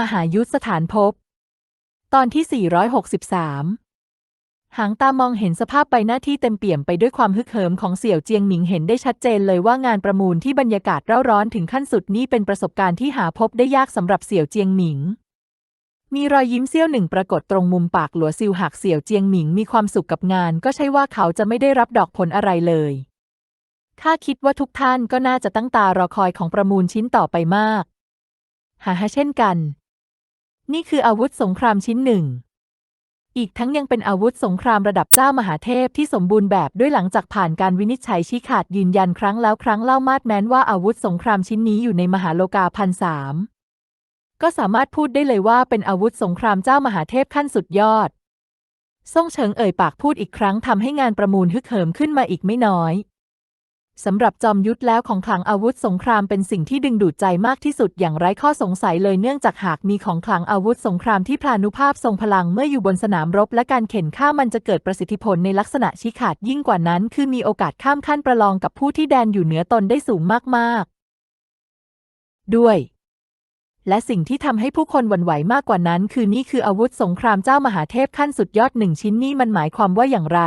มหายุทธสถานภพตอนที่ 463 หางตามองเห็นสภาพใบหน้าที่เต็มเปี่ยมไปด้วยความฮึกเหิมของเสี่ยวเจียงหมิงเห็นได้ชัดเจนเลยว่างานประมูลที่บรรยากาศเร่าร้อนถึงขั้นสุดนี่เป็นประสบการณ์ที่หาพบได้ยากสำหรับเสี่ยวเจียงหมิง มีรอยยิ้มเสี้ยวหนึ่งปรากฏตรงมุมปากหลัวซิวหากเสี่ยวเจียงหมิงมีความสุขกับงาน ก็ใช่ว่าเขาจะไม่ได้รับดอกผลอะไรเลยข้าคิดว่าทุกท่านก็น่าจะตั้งตารอคอยของประมูลชิ้นต่อไปมาก หาฮะเช่นกัน นี่คืออาวุธสงครามชิ้นหนึ่ง อีกทั้งยังเป็นอาวุธสงครามระดับเจ้ามหาเทพที่สมบูรณ์แบบด้วยหลังจากผ่านการวินิจฉัยชี้ขาดยืนยันครั้งแล้วครั้งเล่ามาดแม้นว่าอาวุธสงครามชิ้นนี้อยู่ในมหาโลกาพันสามก็สามารถพูดได้เลยว่าเป็นอาวุธสงครามเจ้ามหาเทพขั้นสุดยอด ซ่งเฉิงเอ่ยปากพูดอีกครั้งทำให้งานประมูลฮึกเหิมขึ้นมาอีกไม่น้อย สำหรับจอมยุทธแล้วของขลังอาวุธสงครามเป็นสิ่งที่ดึงดูดใจมากที่สุดอย่างไร้ข้อสงสัยเลยเนื่องจากหากมีของขลังอาวุธสงครามที่พลานุภาพทรงพลังเมื่ออยู่บนสนามรบ และการเข็นฆ่ามันจะเกิดประสิทธิผลในลักษณะชี้ขาดยิ่งกว่านั้น คือมีโอกาสข้ามขั้นประลองกับผู้ที่แดนอยู่เหนือตนได้สูงมากๆ ด้วยและสิ่งที่ทำให้ผู้คนหวั่นไหวมากกว่านั้น คือนี่คืออาวุธสงครามเจ้ามหาเทพขั้นสุดยอดหนึ่งชิ้นนี่มันหมายความว่าอย่างไร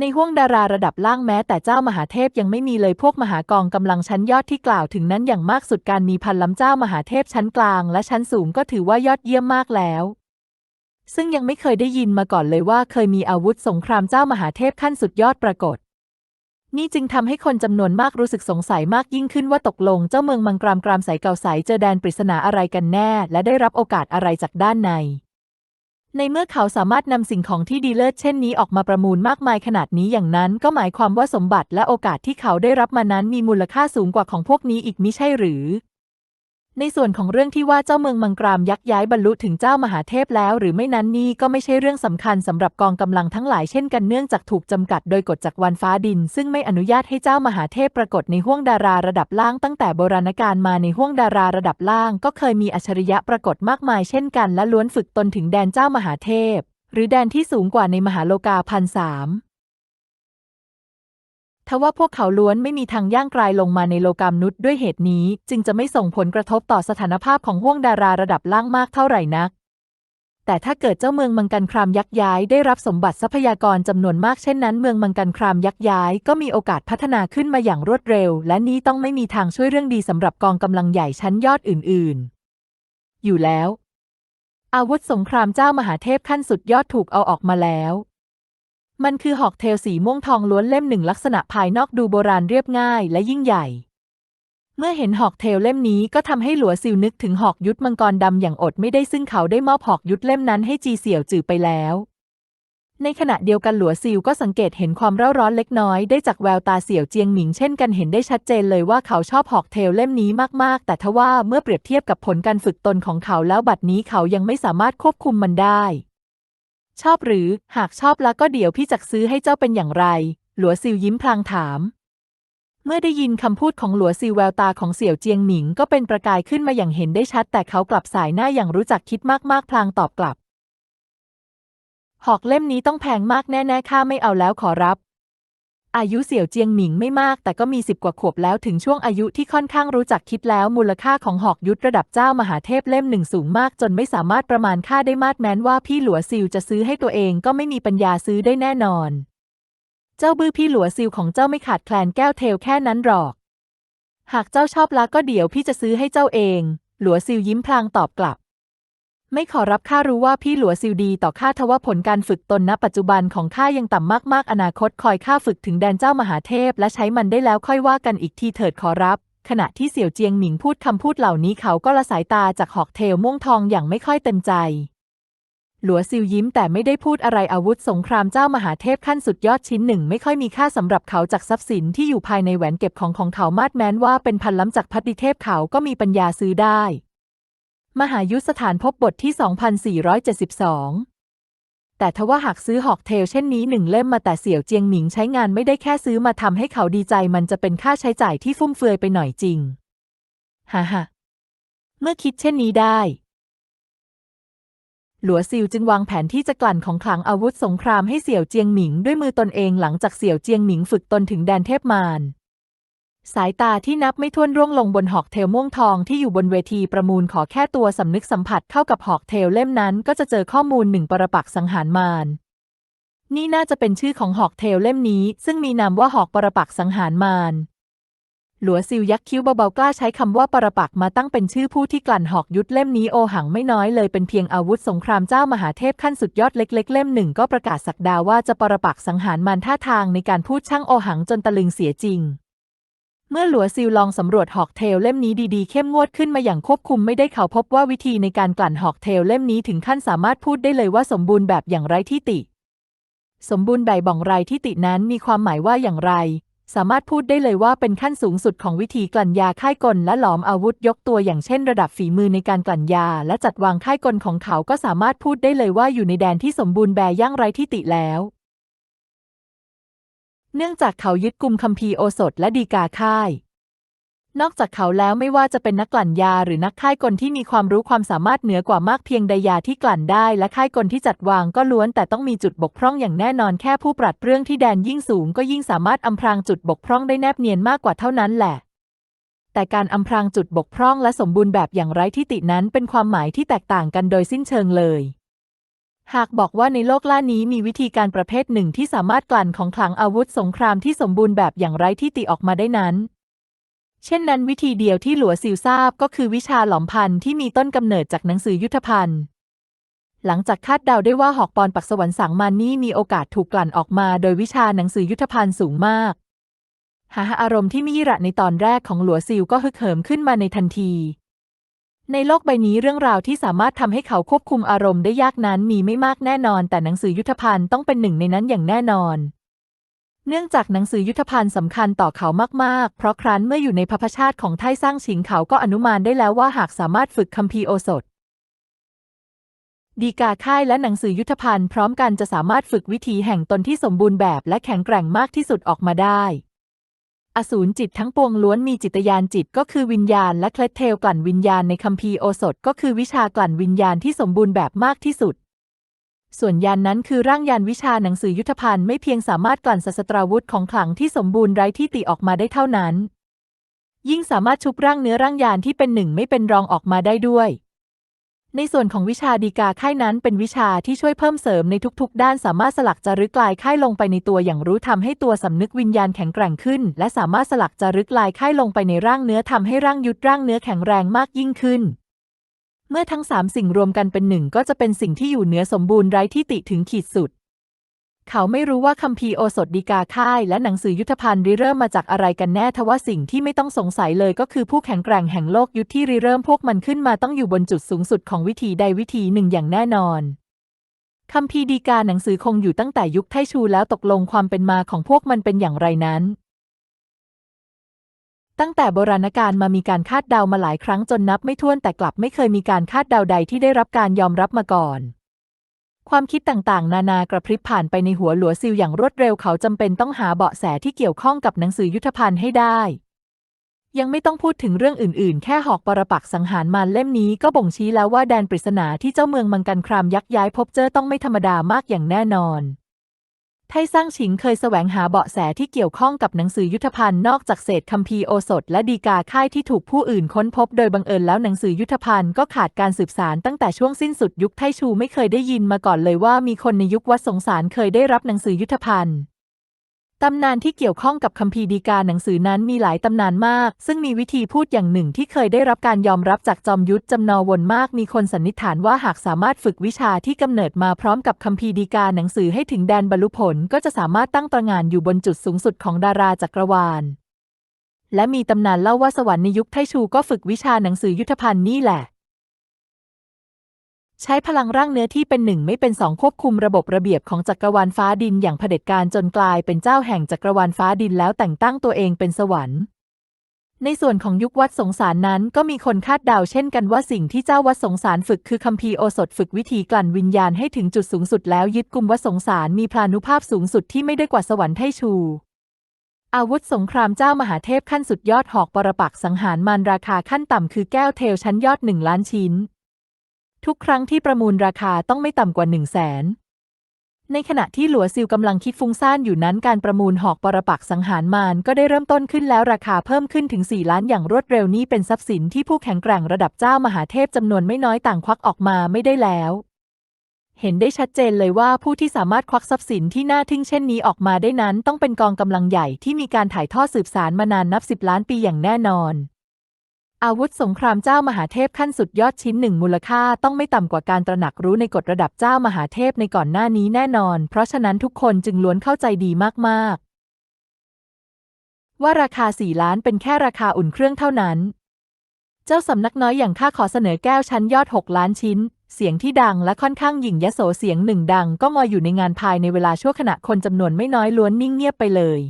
ในห้วงดาราระดับล่างแม้แต่เจ้ามหาเทพยังไม่มีเลยพวกมหากองกำลังชั้นยอดที่กล่าวถึงนั้นอย่างมากสุดการมีพันล้ำเจ้ามหาเทพชั้นกลางและชั้นสูงก็ถือว่ายอดเยี่ยมมากแล้ว ซึ่งยังไม่เคยได้ยินมาก่อนเลยว่าเคยมีอาวุธสงครามเจ้ามหาเทพขั้นสุดยอดปรากฏ นี่จึงทำให้คนจำนวนมากรู้สึกสงสัยมากยิ่งขึ้นว่าตกลงเจ้าเมืองมังกรามกรามใสเก่าใสเจอแดนปริศนาอะไรกันแน่ และได้รับโอกาสอะไรจากด้านใน ในเมื่อเขาสามารถนำสิ่งของที่ดีเลิศเช่นนี้ออกมาประมูลมากมายขนาดนี้อย่างนั้นก็หมายความว่าสมบัติและโอกาสที่เขาได้รับมานั้นมีมูลค่าสูงกว่าของพวกนี้อีกมิใช่หรือ ในส่วนของเรื่องที่ว่าเจ้าเมืองมังกรามยักย้ายบรรลุถึงเจ้ามหาเทพแล้ว หรือไม่นั้นนี่ก็ไม่ใช่เรื่องสำคัญสำหรับกองกำลังทั้งหลายเช่นกันเนื่องจากถูกจำกัดโดยกฎจากวันฟ้าดิน ซึ่งไม่อนุญาตให้เจ้ามหาเทพปรากฏในห้วงดาราระดับล่างตั้งแต่โบราณกาลมาในห้วงดาราระดับล่าง ก็เคยมีอัจฉริยะปรากฏมากมายเช่นกันและล้วนฝึกตนถึงแดนเจ้ามหาเทพ หรือแดนที่สูงกว่าในมหาโลกาพันสาม ทว่าพวกเขาล้วนไม่มีทางย่างกลายลงมาในโลกามนุษย์ด้วยเหตุนี้ จึงจะไม่ส่งผลกระทบต่อสถานภาพของห้วงดาราระดับล่างมากเท่าไหร่นัก แต่ถ้าเกิดเจ้าเมืองมังกันครามยักย้ายได้รับสมบัติทรัพยากรจำนวนมากเช่นนั้น เมืองมังกันครามยักย้ายก็มีโอกาสพัฒนาขึ้นมาอย่างรวดเร็ว และนี้ต้องไม่มีทางช่วยเรื่องดีสำหรับกองกำลังใหญ่ชั้นยอดอื่น ๆ อยู่แล้ว อาวุธสงครามเจ้ามหาเทพขั้นสุดยอดถูกเอาออกมาแล้ว มันคือหอกเทลสีม่วงทองล้วนเล่มหนึ่งลักษณะภายนอกดูโบราณเรียบง่ายและยิ่งใหญ่ เมื่อเห็นหอกเทลเล่มนี้ก็ทำให้หลัวซิวนึกถึงหอกยุทธมังกรดำอย่างอดไม่ได้ซึ่งเขาได้มอบหอกยุทธเล่มนั้นให้จีเสี่ยวจือไปแล้วในขณะเดียวกันหลัวซิวก็สังเกตเห็นความเร่าร้อนเล็กน้อยได้จากแววตาเสี่ยวเจียงหมิงเช่นกันเห็นได้ชัดเจนเลยว่าเขาชอบหอกเทลเล่มนี้มากๆ แต่ทว่าเมื่อเปรียบเทียบกับผลการฝึกตนของเขาแล้วบัดนี้เขายังไม่สามารถควบคุมมันได้ ชอบหรือ หากชอบแล้วก็เดี๋ยวพี่จักซื้อให้เจ้าเป็นอย่างไร หลัวซิวยิ้มพลางถาม เมื่อได้ยินคำพูดของหลัวซิวแววตาของเสี่ยวเจียงหมิงก็เป็นประกายขึ้นมาอย่างเห็นได้ชัด แต่เขากลับสายหน้าอย่างรู้จักคิดมากๆ พลางตอบกลับ หอกเล่มนี้ต้องแพงมากแน่ๆข้าไม่เอาแล้วขอรับ อายุเสี่ยวเจียงหมิงไม่มากแต่ก็มีสิบกว่าขวบแล้วถึงช่วงอายุที่ค่อนข้างรู้จักคิดแล้วมูลค่าของหอกยุทธระดับเจ้ามหาเทพเล่มหนึ่งสูงมากจนไม่สามารถประมาณค่าได้มาดแม้นว่าพี่หลัวซิวจะซื้อให้ตัวเองก็ไม่มีปัญญาซื้อได้แน่นอน เจ้าบื้อพี่หลัวซิวของเจ้าไม่ขาดแคลนแก้วเทลแค่นั้นหรอก หากเจ้าชอบละก็เดี๋ยวพี่จะซื้อให้เจ้าเอง หลัวซิวยิ้มพลางตอบกลับ ไม่ขอรับข้ารู้ว่าพี่หลัวซิวดีต่อข้าทว่าผลการฝึกตนณปัจจุบันของข้ายังต่ำมากๆ อนาคตคอยข้าฝึกถึงแดนเจ้ามหาเทพ และใช้มันได้แล้วค่อยว่ากันอีกทีเถิดขอรับ ขณะที่เสี่ยวเจียงหมิงพูดคำพูดเหล่านี้เขาก็ละสายตาจากหอกเทลม่วงทองอย่างไม่ค่อยเต็มใจ หลัวซิวยิ้มแต่ไม่ได้พูดอะไรอาวุธสงครามเจ้ามหาเทพขั้นสุดยอดชิ้นหนึ่ง ไม่ค่อยมีค่าสำหรับเขาจากทรัพย์สินที่อยู่ภายในแหวนเก็บของของเขามาดแม้นว่าเป็นพันล้ำจากพัตติเทพเขาก็มีปัญญาซื้อได้ มหายุทธสถานพบบทที่ 2472 แต่ทว่าหากซื้อหอกเทลเช่นนี้หนึ่งเล่มมาแต่เสี่ยวเจียงหมิงใช้งานไม่ได้แค่ซื้อมาทำให้เขาดีใจมันจะเป็นค่าใช้จ่ายที่ฟุ่มเฟือยไปหน่อยจริง ฮ่าฮ่าเมื่อคิดเช่นนี้ได้ หลัวซิวจึงวางแผนที่จะกลั่นของขลังอาวุธสงครามให้เสี่ยวเจียงหมิงด้วยมือตนเองหลังจากเสี่ยวเจียงหมิงฝึกตนถึงแดนเทพมาร สายตาที่นับไม่ถ้วนร่วงลงบนหอกเทลม่วงทองที่อยู่บนเวทีประมูลขอแค่ตัวสำนึกสัมผัสเข้ากับหอกเทลเล่มนั้นก็จะเจอข้อมูลหนึ่งปรปักษ์สังหารมารนี่น่าจะเป็นชื่อของหอกเทลเล่มนี้ ซึ่งมีนามว่าหอกปรปักษ์สังหารมารหลัวซิวยักคิ้วเบาๆกล้าใช้คำว่าปรปักษ์มาตั้งเป็นชื่อผู้ที่กลั่นหอกยุทธเล่มนี้โอหังไม่น้อยเลยเป็นเพียงอาวุธสงครามเจ้ามหาเทพขั้นสุดยอดเล็ก ๆ เล่มหนึ่งก็ประกาศสักดาว่าจะปรปักษ์สังหารมารท่าทางในการพูดช่างโอหังจนตะลึงเสียจริง เมื่อหลัวซิลลองสำรวจหอกเทลเล่มนี้ดีๆ เข้มงวดขึ้นมาอย่างควบคุมไม่ได้เขาพบว่าวิธีในการกลั่นหอกเทลเล่มนี้ถึงขั้นสามารถพูดได้เลยว่าสมบูรณ์แบบอย่างไรที่ติ สมบูรณ์แบบบ่องไรที่ตินั้นมีความหมายว่าอย่างไร สามารถพูดได้เลยว่าเป็นขั้นสูงสุดของวิธีกลั่นยาค่ายกลและหลอมอาวุธยกตัวอย่างเช่น ระดับฝีมือในการกลั่นยา และจัดวางค่ายกลของเขาก็สามารถพูดได้เลยว่าอยู่ในแดนที่สมบูรณ์แบบย่างไรที่ติแล้ว เนื่องจากเขายึดกุมคัมภีร์โอสถและดีกาค่าย นอกจากเขาแล้วไม่ว่าจะเป็นนักกลั่นยาหรือนักค่ายกลที่มีความรู้ความสามารถเหนือกว่ามากเพียงใดยาที่กลั่นได้และค่ายกลที่จัดวางก็ล้วนแต่ต้องมีจุดบกพร่องอย่างแน่นอนแค่ผู้ปราดเปรื่องที่แดนยิ่งสูงก็ยิ่งสามารถอำพรางจุดบกพร่องได้แนบเนียนมากกว่าเท่านั้นแหละแต่การอำพรางจุดบกพร่องและสมบูรณ์แบบอย่างไร้ที่ตินั้นเป็นความหมายที่แตกต่างกันโดยสิ้นเชิงเลย หากบอกว่าในโลกล่านี้มีวิธีการประเภทหนึ่งที่สามารถกลั่นของขลังอาวุธสงครามที่สมบูรณ์แบบอย่างไร้ที่ติออกมาได้นั้น เช่นนั้นวิธีเดียวที่หลัวซิวทราบก็คือวิชาหลอมพันธ์ที่มีต้นกำเนิดจากหนังสือยุทธภัณฑ์ หลังจากคาดเดาได้ว่าหอกปอนปักสวรรค์สังมานนี่มีโอกาสถูกกลั่นออกมา โดยวิชาหนังสือยุทธภัณฑ์สูงมาก หาอารมณ์ที่มิยิระในตอนแรกของหลัวซิวก็ฮึกเหิมขึ้นมาในทันที ในโลกใบนี้เรื่องราวที่สามารถทำให้เขาควบคุมอารมณ์ได้ยากนั้นมีไม่มากแน่นอน แต่หนังสือยุทธภัณฑ์ต้องเป็นหนึ่งในนั้นอย่างแน่นอน เนื่องจากหนังสือยุทธภัณฑ์สำคัญต่อเขามากๆ เพราะครั้นเมื่ออยู่ในพระพชาติของไทสร้างฉิงเขาก็อนุมานได้แล้วว่าหากสามารถฝึกคัมภีร์โอสถดีกาค่ายและหนังสือยุทธภัณฑ์พร้อมกันจะสามารถฝึกวิถีแห่งตนที่สมบูรณ์แบบและแข็งแกร่งมากที่สุดออกมาได้ อสูรจิตทั้งปวงล้วนมีจิตยานจิตก็คือวิญญาณและเคล็ดเทลกลั่นวิญญาณในคัมภีร์โอสถก็คือวิชากลั่นวิญญาณที่สมบูรณ์แบบมากที่สุด ส่วนยานนั้นคือร่างยานวิชาหนังสือยุทธภัณฑ์ไม่เพียงสามารถกลั่นศาสตราวุธของขลังที่สมบูรณ์ไร้ที่ติออกมาได้เท่านั้น ยิ่งสามารถชุบร่างเนื้อร่างยานที่เป็นหนึ่งไม่เป็นรองออกมาได้ด้วย ในส่วนของวิชาดีกาค่ายนั้นเป็นวิชาที่ช่วยเพิ่มเสริมในทุกๆ ด้านสามารถสลักจารึกลายค่ายลงไปในตัวอย่างรู้ทำให้ตัวสำนึกวิญญาณแข็งแกร่งขึ้น และสามารถสลักจารึกลายค่ายลงไปในร่างเนื้อทำให้ร่างยุดร่างเนื้อแข็งแรงมากยิ่งขึ้น เมื่อทั้งสามสิ่งรวมกันเป็นหนึ่งก็จะเป็นสิ่งที่อยู่เหนือสมบูรณ์ไร้ที่ติถึงขีดสุด เขาไม่รู้ว่าคัมภีร์โอสถดีกาค่ายและหนังสือยุทธภัณฑ์ริเริ่มมาจากอะไรกันแน่ทว่าสิ่งที่ไม่ต้องสงสัยเลยก็คือผู้แข็งแกร่งแห่งโลกยุทธที่ริเริ่มพวกมันขึ้นมาต้องอยู่บนจุดสูงสุดของวิธีใดวิธีหนึ่งอย่างแน่นอนคัมภีร์ดีกาหนังสือคงอยู่ตั้งแต่ยุคไทชูแล้วตกลงความเป็นมาของพวกมันเป็นอย่างไรนั้น ตั้งแต่โบราณกาลมามีการคาดเดามาหลายครั้งจนนับไม่ถ้วนแต่กลับไม่เคยมีการคาดเดาใดที่ได้รับการยอมรับมาก่อน ความคิดต่างๆ นานากระพริบผ่านไปในหัวหลัวซิลอย่างรวดเร็วเขาจำเป็นต้องหาเบาะแสที่เกี่ยวข้องกับหนังสือยุทธภัณฑ์ให้ได้ ยังไม่ต้องพูดถึงเรื่องอื่นๆ แค่หอกปรปักสังหารมารเล่มนี้ก็บ่งชี้แล้วว่าแดนปริศนาที่เจ้าเมืองมังกันครามยักย้ายพบเจอต้องไม่ธรรมดามากอย่างแน่นอน ไทสร้างฉิงเคยแสวงหาเบาะแสที่เกี่ยวข้องกับหนังสือยุทธภัณฑ์นอกจากเศษคัมภีร์โอสถ และดีกาค่ายที่ถูกผู้อื่นค้นพบโดยบังเอิญแล้วหนังสือยุทธภัณฑ์ก็ขาดการสืบสารตั้งแต่ช่วงสิ้นสุดยุคไทชูไม่เคยได้ยินมาก่อนเลยว่ามีคนในยุควัดสงสารเคยได้รับหนังสือยุทธภัณฑ์ ตำนานที่เกี่ยวข้องกับคัมภีร์ดีกาหนังสือนั้นมีหลายตำนานมาก ซึ่งมีวิธีพูดอย่างหนึ่งที่เคยได้รับการยอมรับจากจอมยุทธจำนวนมาก มีคนสันนิษฐานว่าหากสามารถฝึกวิชาที่กำเนิดมาพร้อมกับคัมภีร์ดีกาหนังสือให้ถึงแดนบรรลุผล ก็จะสามารถตั้งตระหง่านอยู่บนจุดสูงสุดของดาราจักรวาล และมีตำนานเล่าว่าสวรรค์ในยุคไทชูก็ฝึกวิชาหนังสือยุทธภัณฑ์นี่แหละ ใช้พลังร่างเนื้อที่เป็นหนึ่งไม่เป็นสองควบคุมระบบระเบียบของจักรวาลฟ้าดินอย่างเผด็จการจนกลายเป็นเจ้าแห่งจักรวาลฟ้าดินแล้วแต่งตั้งตัวเองเป็นสวรรค์ ในส่วนของยุควัดสงสารนั้นก็มีคนคาดเดาเช่นกันว่าสิ่งที่เจ้าวัดสงสารฝึกคือคัมภีร์โอสถฝึกวิธีกลั่นวิญญาณให้ถึงจุดสูงสุดแล้วยึดกุมวัดสงสารมีพลานุภาพสูงสุดที่ไม่ได้กว่าสวรรค์ไทชูอาวุธสงครามเจ้ามหาเทพขั้นสุดยอดหอกปรปักษ์สังหารมารราคาขั้นต่ำคือแก้วเทลชั้นยอดหนึ่งล้านชิ้น ทุกครั้งที่ประมูลราคาต้องไม่ต่ำกว่าหนึ่งแสนในขณะที่หลัวซิลกำลังคิดฟุ้งซ่านอยู่นั้นการประมูลหอกปรปักสังหารมารก็ได้เริ่มต้นขึ้นแล้วราคาเพิ่มขึ้นถึง 4 ล้านอย่างรวดเร็วนี่เป็นทรัพย์สินที่ผู้แข็งแกร่งระดับเจ้ามหาเทพจำนวนไม่น้อยต่างควักออกมาไม่ได้แล้ว เห็นได้ชัดเจนเลยว่าผู้ที่สามารถควักทรัพย์สินที่น่าทึ่งเช่นนี้ออกมาได้นั้น ต้องเป็นกองกำลังใหญ่ที่มีการถ่ายทอดสืบสารมานานนับสิบล้านปีอย่างแน่นอน อาวุธสงครามเจ้ามหาเทพขั้นสุดยอดชิ้นหนึ่งมูลค่าต้องไม่ต่ำกว่าการตระหนักรู้ในกฎระดับเจ้ามหาเทพในก่อนหน้านี้แน่นอน เพราะฉะนั้นทุกคนจึงล้วนเข้าใจดีมากๆ ว่าราคาสี่ล้านเป็นแค่ราคาอุ่นเครื่องเท่านั้น เจ้าสำนักน้อยอย่างข้าขอเสนอแก้วชั้นยอด6ล้านชิ้น เสียงที่ดังและค่อนข้างหยิ่งยโสเสียงหนึ่งดัง ก็งอยอยู่ในงานภายในเวลาชั่วขณะคนจำนวนไม่น้อยล้วนนิ่งเงียบไปเลย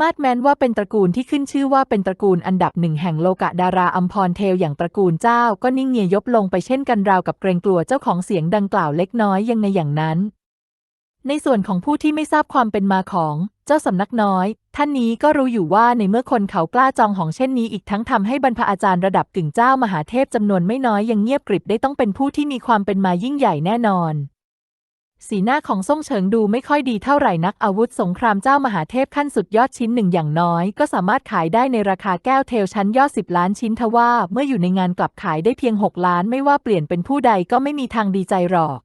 มาดแมนว่าเป็นตระกูลที่ขึ้นชื่อว่าเป็นตระกูลอันดับหนึ่งแห่งโลกะดาราอัมพรเทลอย่างตระกูลเจ้าก็นิ่งเงียยบลงไปเช่นกันราวกับเกรงกลัวเจ้าของเสียงดังกล่าวเล็กน้อยยังไงอย่างนั้น ในส่วนของผู้ที่ไม่ทราบความเป็นมาของเจ้าสำนักน้อย ท่านนี้ก็รู้อยู่ว่าในเมื่อคนเขากล้าจองของเช่นนี้อีกทั้งทำให้บรรพอาจารย์ระดับกึ่งเจ้ามหาเทพจำนวนไม่น้อยยังเงียบกริบได้ต้องเป็นผู้ที่มีความเป็นมายิ่งใหญ่แน่นอน สีหน้าของซ่งเฉิงดูไม่ค่อยดีเท่าไหร่นักอาวุธสงครามเจ้ามหาเทพขั้นสุดยอดชิ้นหนึ่งอย่างน้อย ก็สามารถขายได้ในราคาแก้วเทลชั้นยอดสิบล้านชิ้นทว่า เมื่ออยู่ในงานกลับขายได้เพียงหกล้านไม่ว่าเปลี่ยนเป็นผู้ใดก็ไม่มีทางดีใจหรอก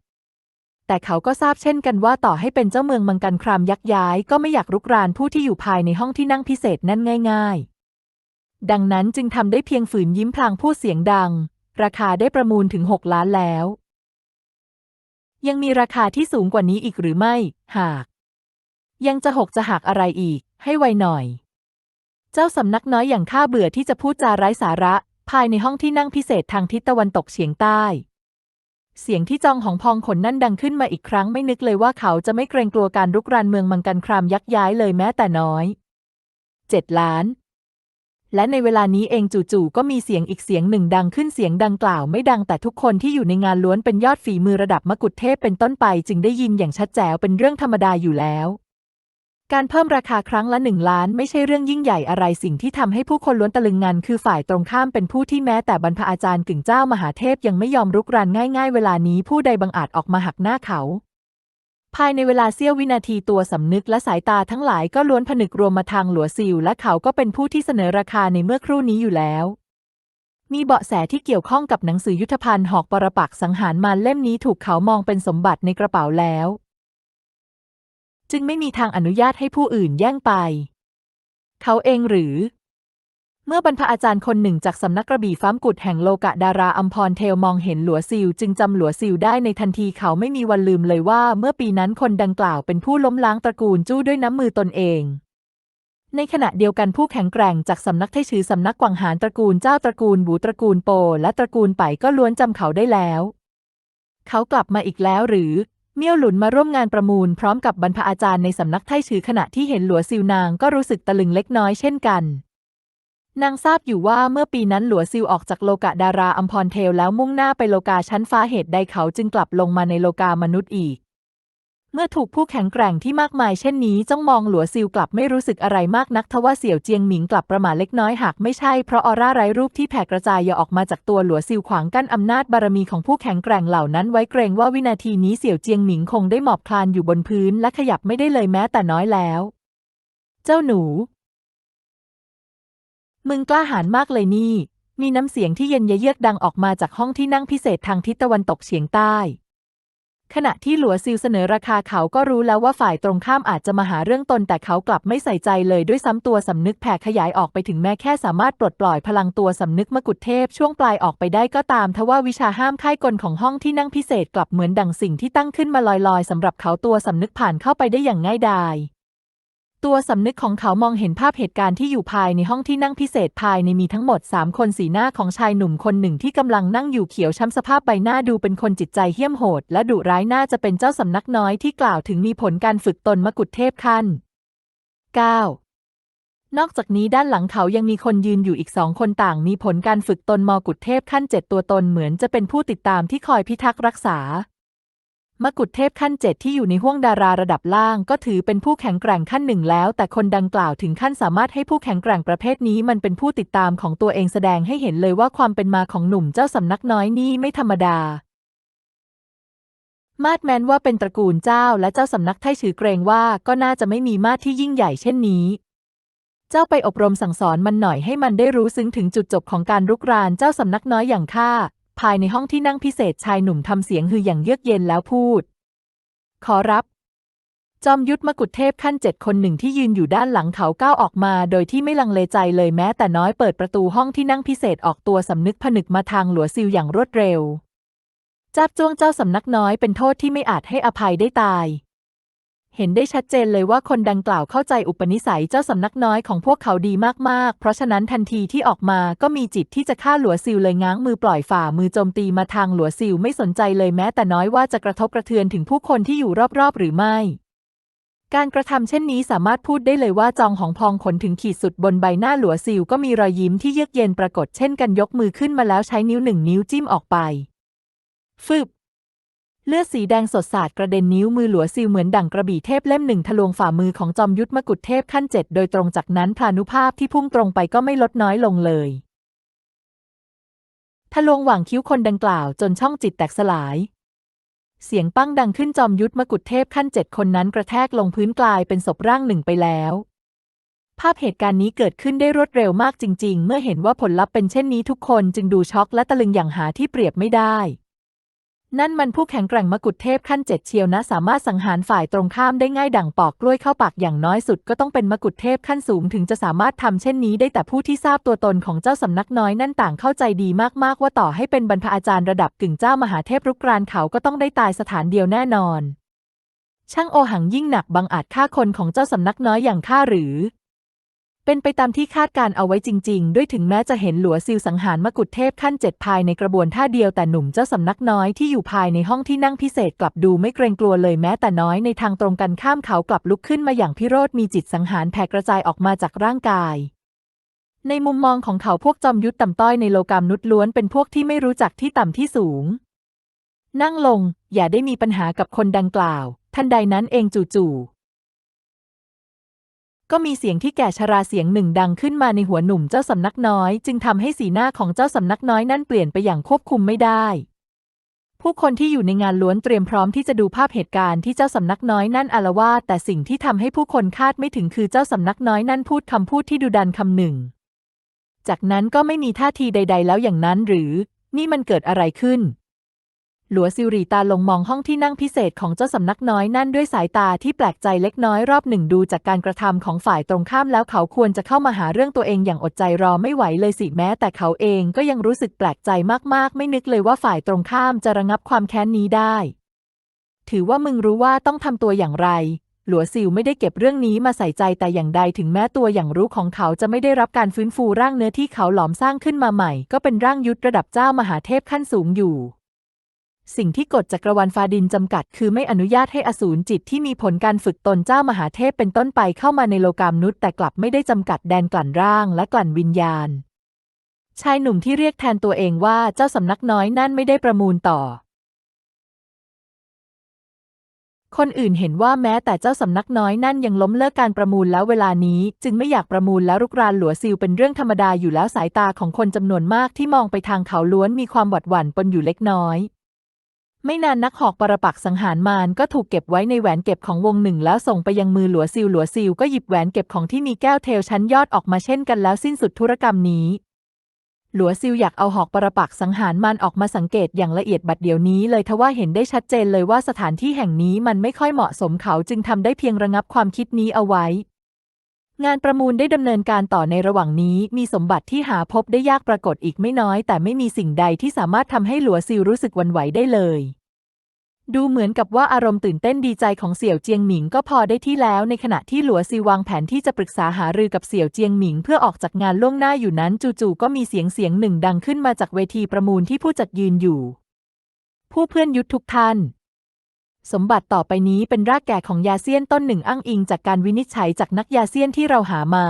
แต่เขาก็ทราบเช่นกันว่าต่อให้เป็นเจ้าเมืองมังกันครามยักย้าย ก็ไม่อยากรุกรานผู้ที่อยู่ภายในห้องที่นั่งพิเศษนั่นง่าย ๆ ดังนั้นจึงทำได้เพียงฝืนยิ้มพลางพูดเสียงดัง ราคาได้ประมูลถึง 6 ล้านแล้ว ยังมีราคาที่สูงกว่านี้อีกหรือไม่ หาก ยังจะหกจะหักอะไรอีก ให้ไวหน่อย เจ้าสำนักน้อยอย่างข้าเบื่อที่จะพูดจาไร้สาระ ภายในห้องที่นั่งพิเศษทางทิศตะวันตกเฉียงใต้ เสียงที่จองของพองขนนั่นดังขึ้นมาอีกครั้งไม่นึกเลยว่าเขาจะไม่เกรงกลัวการรุกรานเมืองมังกันครามยักย้ายเลยแม้แต่น้อยเจ็ดล้าน และในเวลานี้เองจู่ๆก็มีเสียงอีกเสียงหนึ่งดังขึ้นเสียงดังกล่าวไม่ดังแต่ทุกคนที่อยู่ในงานล้วนเป็นยอดฝีมือระดับมกุฎเทพเป็นต้นไป จึงได้ยินอย่างชัดแจ๋วเป็นเรื่องธรรมดาอยู่แล้วการเพิ่มราคาครั้งละหนึ่งล้านไม่ใช่เรื่องยิ่งใหญ่อะไรสิ่งที่ทำให้ผู้คนล้วนตะลึงงันคือฝ่ายตรงข้ามเป็นผู้ที่แม้แต่บรรพอาจารย์กึ่งเจ้ามหาเทพยังไม่ยอมรุกรานง่าย ๆ เวลานี้ผู้ใดบังอาจออกมาหักหน้าเขา ภายในเวลาเสี้ยววินาทีตัวสำนึกและสายตาทั้งหลายก็ล้วนผนึกรวมมาทางหลัวซิลและเขาก็เป็นผู้ที่เสนอราคาในเมื่อครู่นี้อยู่แล้ว มีเบาะแสที่เกี่ยวข้องกับหนังสือยุทธภัณฑ์หอกปรปักสังหารมารเล่มนี้ถูกเขามองเป็นสมบัติในกระเป๋าแล้ว จึงไม่มีทางอนุญาตให้ผู้อื่นแย่งไป เขาเองหรือ เมื่อบรรพอาจารย์คนหนึ่งจากสำนักกระบี่ฟ้ามกุฎแห่งโลกะดาราอัมพรเทลมองเห็นหลัวซิลจึงจำหลัวซิลได้ในทันทีเขาไม่มีวันลืมเลยว่าเมื่อปีนั้นคนดังกล่าวเป็นผู้ล้มล้างตระกูลจู้ด้วยน้ำมือตนเองในขณะเดียวกันผู้แข็งแกร่งจากสำนักไทชือสำนักกวางหานตระกูลเจ้าตระกูลบูตระกูลโป และตระกูลไปก็ล้วนจำเขาได้แล้ว เขากลับมาอีกแล้วหรือ เมี่ยวหลุนมาร่วมงานประมูลพร้อมกับบรรพอาจารย์ในสำนักไทชือขณะที่เห็นหลัวซิลนางก็รู้สึกตะลึงเล็กน้อยเช่นกัน นางทราบอยู่ว่าเมื่อปีนั้นหลัวซิลออกจากโลกะดาราอัมพรเทลแล้วมุ่งหน้าไปโลกาชั้นฟ้าเหตุใดเขาจึงกลับลงมาในโลกามนุษย์อีก เมื่อถูกผู้แข็งแกร่งที่มากมายเช่นนี้จ้องมองหลัวซิลกลับไม่รู้สึกอะไรมากนักทว่าเสี่ยวเจียงหมิงกลับประหม่าเล็กน้อยหากไม่ใช่เพราะออร่าไร้รูปที่แผ่กระจายอย่าออกมาจากตัวหลัวซิลขวางกั้นอำนาจบารมีของผู้แข็งแกร่งเหล่านั้นไว้เกรงว่าวินาทีนี้เสี่ยวเจียงหมิงคงได้หมอบคลานอยู่บนพื้นและขยับไม่ได้เลยแม้แต่น้อยแล้ว เจ้าหนู มึงกล้าหาญมากเลยนี่ มีน้ำเสียงที่เย็นเยือกดังออกมาจากห้องที่นั่งพิเศษทางทิศตะวันตกเฉียงใต้ ขณะที่หลัวซิลเสนอราคาเขาก็รู้แล้วว่าฝ่ายตรงข้ามอาจจะมาหาเรื่องตน แต่เขากลับไม่ใส่ใจเลยด้วยซ้ำตัวสำนึกแผ่ขยายออกไปถึงแม้แค่สามารถปลดปล่อยพลังตัวสำนึกมกุฎเทพช่วงปลายออกไปได้ก็ตามทว่าวิชาห้ามค่ายกลของห้องที่นั่งพิเศษกลับเหมือนดังสิ่งที่ตั้งขึ้นมาลอยๆสำหรับเขาตัวสำนึกผ่านเข้าไปได้อย่างง่ายดาย ตัวสำนึกของเขามองเห็นภาพเหตุการณ์ที่อยู่ภายในห้องที่นั่งพิเศษภายในมีทั้งหมด 3 คนสีหน้าของชายหนุ่มคนหนึ่งที่กำลังนั่งอยู่เขียวช้ำสภาพใบหน้าดูเป็นคนจิตใจเหี้ยมโหด และดุร้ายน่าจะเป็นเจ้าสำนักน้อยที่กล่าวถึงมีผลการฝึกตนมกุฎเทพขั้น 9. นอกจากนี้ด้านหลังเขายังมีคนยืนอยู่อีกสองคนต่าง มีผลการฝึกตนมกุฎเทพขั้นเจ็ดตัวตนเหมือนจะเป็นผู้ติดตามที่คอยพิทักษ์รักษา มกุฎเทพขั้นเจ็ดที่อยู่ในห้วงดาราระดับล่าง ก็ถือเป็นผู้แข็งแกร่งขั้นหนึ่งแล้ว แต่คนดังกล่าวถึงขั้นสามารถให้ผู้แข็งแกร่งประเภทนี้มันเป็นผู้ติดตามของตัวเองแสดงให้เห็นเลยว่าความเป็นมาของหนุ่มเจ้าสำนักน้อยนี่ไม่ธรรมดา มาดแมนว่าเป็นตระกูลเจ้าและเจ้าสำนักไทฉือเกรงว่าก็น่าจะไม่มีมาดที่ยิ่งใหญ่เช่นนี้ เจ้าไปอบรมสั่งสอนมันหน่อยให้มันได้รู้ซึ้งถึงจุดจบของการรุกรานเจ้าสำนักน้อยอย่างข้า ภายในห้องที่นั่งพิเศษชายหนุ่มทำเสียงฮืออย่างเยือกเย็นแล้วพูด ขอรับ จอมยุทธมกุฎเทพขั้นเจ็ดคนหนึ่งที่ยืนอยู่ด้านหลังเขาก้าวออกมา โดยที่ไม่ลังเลใจเลยแม้แต่น้อยเปิดประตูห้องที่นั่งพิเศษออกตัวสำนึกผนึกมาทางหลัวซิวอย่างรวดเร็วจับจ้วงเจ้าสำนักน้อยเป็นโทษที่ไม่อาจให้อภัยได้ตาย เห็นได้ชัดเจนเลยว่าคนดังกล่าวเข้าใจอุปนิสัยเจ้าสำนักน้อยของพวกเขาดีมากๆ เพราะฉะนั้นทันทีที่ออกมาก็มีจิตที่จะฆ่าหลัวซิวเลยง้างมือปล่อยฝ่ามือโจมตีมาทางหลัวซิวไม่สนใจเลยแม้แต่น้อยว่าจะกระทบกระเทือนถึงผู้คนที่อยู่รอบๆ หรือไม่ การกระทำเช่นนี้สามารถพูดได้เลยว่าจองของพองขนถึงขีดสุดบนใบหน้าหลัวซิวก็มีรอยยิ้มที่เยือกเย็นปรากฏเช่นกันยกมือขึ้นมาแล้วใช้นิ้วหนึ่งนิ้วจิ้มออกไป ฟึบ เลือดสีแดงสดสาดกระเด็นนิ้วมือหลัวซิวเหมือนดั่งกระบี่เทพเล่มหนึ่งทะลวงฝ่ามือของจอมยุทธมกุฎเทพขั้นเจ็ดโดยตรงจากนั้นพลานุภาพที่พุ่งตรงไปก็ไม่ลดน้อยลงเลยทะลวงหว่างคิ้วคนดังกล่าวจนช่องจิตแตกสลาย เสียงปั้งดังขึ้นจอมยุทธมกุฎเทพขั้นเจ็ดคนนั้นกระแทกลงพื้นกลายเป็นศพร่างหนึ่งไปแล้ว ภาพเหตุการณ์นี้เกิดขึ้นได้รวดเร็วมากจริง ๆ เมื่อเห็นว่าผลลัพธ์เป็นเช่นนี้ทุกคนจึงดูช็อกและตะลึงอย่างหาที่เปรียบไม่ได้ นั่นมันผู้แข็งแกร่งมกุฎเทพขั้นเจ็ดเชียวนะ สามารถสังหารฝ่ายตรงข้ามได้ง่ายดั่งปอกกล้วยเข้าปากอย่างน้อยสุดก็ต้องเป็นมกุฎเทพขั้นสูงถึงจะสามารถทำเช่นนี้ได้แต่ผู้ที่ทราบตัวตนของเจ้าสำนักน้อยนั่นต่างเข้าใจดีมากๆ ว่าต่อให้เป็นบรรพอาจารย์ระดับกึ่งเจ้ามหาเทพรุกรานเขาก็ต้องได้ตายสถานเดียวแน่นอน ช่างโอหังยิ่งหนักบังอาจฆ่าคนของเจ้าสำนักน้อยอย่างข้าหรือ เป็นไปตามที่คาดการเอาไว้จริง ๆ ด้วยถึงแม้จะเห็นหลัวซิลสังหารมกุฎเทพขั้นเจ็ดภายในกระบวนท่าเดียวแต่หนุ่มเจ้าสำนักน้อยที่อยู่ภายในห้องที่นั่งพิเศษกลับดูไม่เกรงกลัวเลยแม้แต่น้อยในทางตรงกันข้ามเขากลับลุกขึ้นมาอย่างพิโรธมีจิตสังหารแผ่กระจายออกมาจากร่างกายในมุมมองของเขาพวกจอมยุทธต่ำต้อยในโลกามนุษย์ล้วนเป็นพวกที่ไม่รู้จักที่ต่ำที่สูง นั่งลง อย่าได้มีปัญหากับคนดังกล่าว ทันใดนั้นเองจู่ๆ ก็มีเสียงที่แก่ชราเสียงหนึ่งดังขึ้นมาในหัวหนุ่มเจ้าสำนักน้อย จึงทำให้สีหน้าของเจ้าสำนักน้อยนั่นเปลี่ยนไปอย่างควบคุมไม่ได้ ผู้คนที่อยู่ในงานล้วนเตรียมพร้อมที่จะดูภาพเหตุการณ์ที่เจ้าสำนักน้อยนั่นอารวาสแต่สิ่งที่ทำให้ผู้คนคาดไม่ถึงคือเจ้าสำนักน้อยนั่นพูดคำพูดที่ดุดันคำหนึ่ง จากนั้นก็ไม่มีท่าทีใด ๆ แล้วอย่างนั้นหรือ นี่มันเกิดอะไรขึ้น หลัวซิรีตาลงมองห้องที่นั่งพิเศษของเจ้าสำนักน้อยนั่นด้วยสายตาที่แปลกใจเล็กน้อยรอบหนึ่งดูจากการกระทำของฝ่ายตรงข้ามแล้วเขาควรจะเข้ามาหาเรื่องตัวเองอย่างอดใจรอไม่ไหวเลยสิแม้ แต่เขาเองก็ยังรู้สึกแปลกใจมากๆ ไม่นึกเลยว่าฝ่ายตรงข้ามจะระงับความแค้นนี้ได้ ถือว่ามึงรู้ว่าต้องทำตัวอย่างไร หลัวซิวไม่ได้เก็บเรื่องนี้มาใส่ใจแต่อย่างใดถึงแม้ตัวอย่างรู้ของเขาจะไม่ได้รับการฟื้นฟูร่างเนื้อที่เขาหลอมสร้างขึ้นมาใหม่ ก็เป็นร่างยุทธระดับเจ้ามหาเทพขั้นสูงอยู่ สิ่งที่กฎจักรวาลฟาดินจำกัด คือไม่อนุญาตให้อสูรจิตที่มีผลการฝึกตนเจ้ามหาเทพเป็นต้นไปเข้ามาในโลกามนุษย์แต่กลับไม่ได้จำกัดแดนกลั่นร่างและกลั่นวิญญาณ ชายหนุ่มที่เรียกแทนตัวเองว่าเจ้าสำนักน้อยนั่นไม่ได้ประมูลต่อ คนอื่นเห็นว่าแม้แต่เจ้าสำนักน้อยนั่นยังล้มเลิกการประมูลแล้วเวลานี้ จึงไม่อยากประมูลแล้วรุกรานหลัวซิลเป็นเรื่องธรรมดาอยู่แล้วสายตาของคนจำนวนมากที่มองไปทางเขาล้วนมีความหวัดหวั่นปนอยู่เล็กน้อย ไม่นานนักหอกปรปักษ์สังหารมารก็ถูกเก็บไว้ในแหวนเก็บของวงหนึ่ง แล้วส่งไปยังมือหลัวซิลหลัวซิลก็หยิบแหวนเก็บของที่มีแก้วเทลชั้นยอดออกมาเช่นกันแล้วสิ้นสุดธุรกรรมนี้ หลัวซิลอยากเอาหอกปรปักษ์สังหารมันออกมาสังเกตอย่างละเอียดบัดเดี๋ยวนี้เลยทว่าเห็นได้ชัดเจนเลยว่าสถานที่แห่งนี้มันไม่ค่อยเหมาะสมเขาจึงทำได้เพียงระงับความคิดนี้เอาไว้ งานประมูลได้ดำเนินการต่อในระหว่างนี้ มีสมบัติที่หาพบได้ยากปรากฏอีกไม่น้อย แต่ไม่มีสิ่งใดที่สามารถทำให้หลัวซิลรู้สึกวันไหวได้เลย ดูเหมือนกับว่าอารมณ์ตื่นเต้นดีใจของเสี่ยวเจียงหมิงก็พอได้ที่แล้วในขณะที่หลัวซีวางแผนที่จะปรึกษาหารือกับเสี่ยวเจียงหมิงเพื่อออกจากงานล่วงหน้าอยู่นั้น จู่ๆก็มีเสียงเสียงหนึ่งดังขึ้นมาจากเวทีประมูลที่ผู้จัดยืนอยู่ ผู้เพื่อนยุทธทุกท่าน สมบัติต่อไปนี้เป็นรากแก่ของยาเซียนต้นหนึ่งอ้างอิงจากการวินิจฉัยจากนักยาเซียนที่เราหามา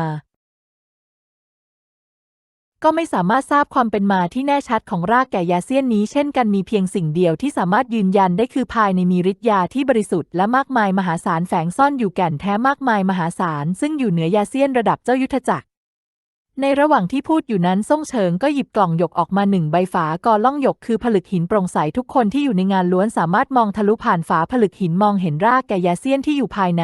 ก็ไม่สามารถทราบความเป็นมาที่แน่ชัดของรากแก่ยาเซียนนี้ เช่นกันมีเพียงสิ่งเดียวที่สามารถยืนยันได้คือภายในมีฤทธิ์ยาที่บริสุทธิ์และมากมายมหาศาลแฝงซ่อนอยู่แก่นแท้มากมายมหาศาลซึ่งอยู่เหนือยาเซียนระดับเจ้ายุทธจักร ในระหว่างที่พูดอยู่นั้นซ่งเฉิงก็หยิบกล่องหยกออกมาหนึ่งใบฝากอล่องหยกคือผลึกหินโปร่งใสทุกคนที่อยู่ในงานล้วนสามารถมองทะลุผ่านฝาผลึกหินมองเห็นรากแก่ยาเซียนที่อยู่ภายใน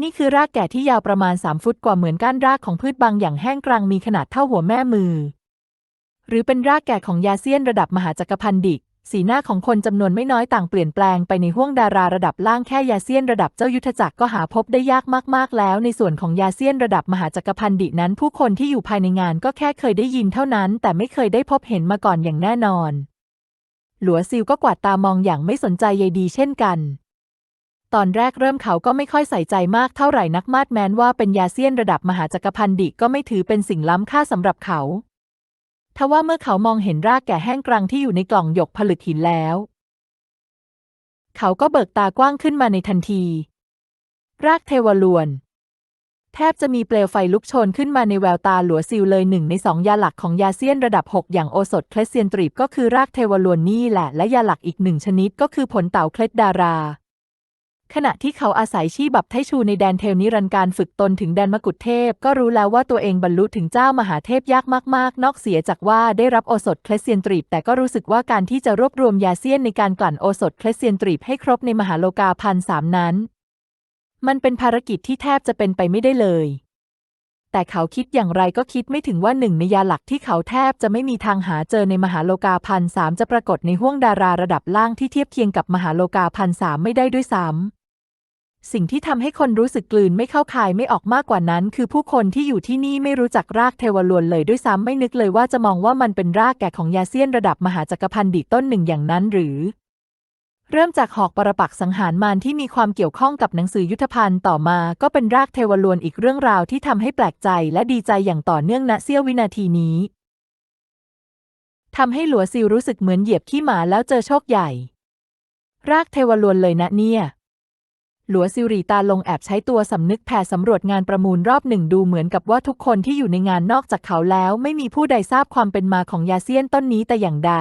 นี่คือรากแก่ที่ยาวประมาณ3ฟุตกว่าเหมือนก้านรากของพืชบางอย่างแห้งกรังมีขนาดเท่าหัวแม่มือ หรือเป็นรากแก่ของยาเซียนระดับมหาจักรพันดิก สีหน้าของคนจำนวนไม่น้อยต่างเปลี่ยนแปลงไปในห้วงดาราระดับล่างแค่ยาเซียนระดับเจ้ายุทธจักรก็หาพบได้ยากมากๆแล้ว ในส่วนของยาเซียนระดับมหาจักรพันดินั้น ผู้คนที่อยู่ภายในงานก็แค่เคยได้ยินเท่านั้น แต่ไม่เคยได้พบเห็นมาก่อนอย่างแน่นอน หลัวซิลก็กวาดตามองอย่างไม่สนใจใยดีเช่นกัน ตอนแรกเริ่มเขาก็ไม่ค่อยใส่ใจมากเท่าไหร่นักมาดแม้นว่าเป็นยาเซียนระดับมหาจักรพันดิก็ไม่ถือเป็นสิ่งล้ำค่าสำหรับเขา ทว่าเมื่อเขามองเห็นรากแก่แห้งกรังที่อยู่ในกล่องหยกผลึกหินแล้ว เขาก็เบิกตากว้างขึ้นมาในทันที รากเทวลวน แทบจะมีเปลวไฟลุกโชนขึ้นมาในแววตาหลัวซิลเลยหนึ่งในสองยาหลักของยาเซียนระดับ 6 อย่างโอสถเคลสเซียนตรีบก็คือรากเทวลวนนี่แหละ และยาหลักอีกหนึ่งชนิดก็คือผลเต่าเคล็ดดารา ขณะที่เขาอาศัยชีบับไทชูในแดนเทลนิรันการฝึกตนถึงแดนมกุฎเทพ ก็รู้แล้วว่าตัวเองบรรลุถึงเจ้ามหาเทพยากมากๆ นอกเสียจากว่าได้รับโอสถเคลเซียนตรีบ แต่ก็รู้สึกว่าการที่จะรวบรวมยาเซียนในการกลั่นโอสถเคลเซียนตรีบให้ครบในมหาโลกาพันสามนั้น มันเป็นภารกิจที่แทบจะเป็นไปไม่ได้เลย แต่เขาคิดอย่างไรก็คิดไม่ถึงว่าหนึ่งในยาหลักที่เขาแทบจะไม่มีทางหาเจอในมหาโลกาพันสามจะปรากฏในห้วงดาราระดับล่างที่เทียบเคียงกับมหาโลกาพันสามไม่ได้ด้วยซ้ำ สิ่งที่ทำให้คนรู้สึกกลืนไม่เข้าคายไม่ออกมากกว่านั้น คือผู้คนที่อยู่ที่นี่ไม่รู้จักรากเทวลวนเลยด้วยซ้ำไม่นึกเลยว่าจะมองว่ามันเป็นรากแก่ของยาเซียนระดับมหาจักรพันดิต้นหนึ่งอย่างนั้นหรือ เริ่มจากหอกปรปักสังหารมารที่มีความเกี่ยวข้องกับหนังสือยุทธภัณฑ์ต่อมาก็เป็นรากเทวลวนอีกเรื่องราวที่ทำให้แปลกใจและดีใจอย่างต่อเนื่องณเสี้ยววินาทีนี้ทำให้หลัวซิลรู้สึกเหมือนเหยียบขี้หมาแล้วเจอโชคใหญ่ รากเทวลวนเลยนะเนี่ย หลัวซิรีตาลงแอบใช้ตัวสำนึกแผ่สำรวจงานประมูลรอบหนึ่งดูเหมือนกับว่าทุกคนที่อยู่ในงานนอกจากเขาแล้ว ไม่มีผู้ใดทราบความเป็นมาของยาเซียนต้นนี้แต่อย่างใด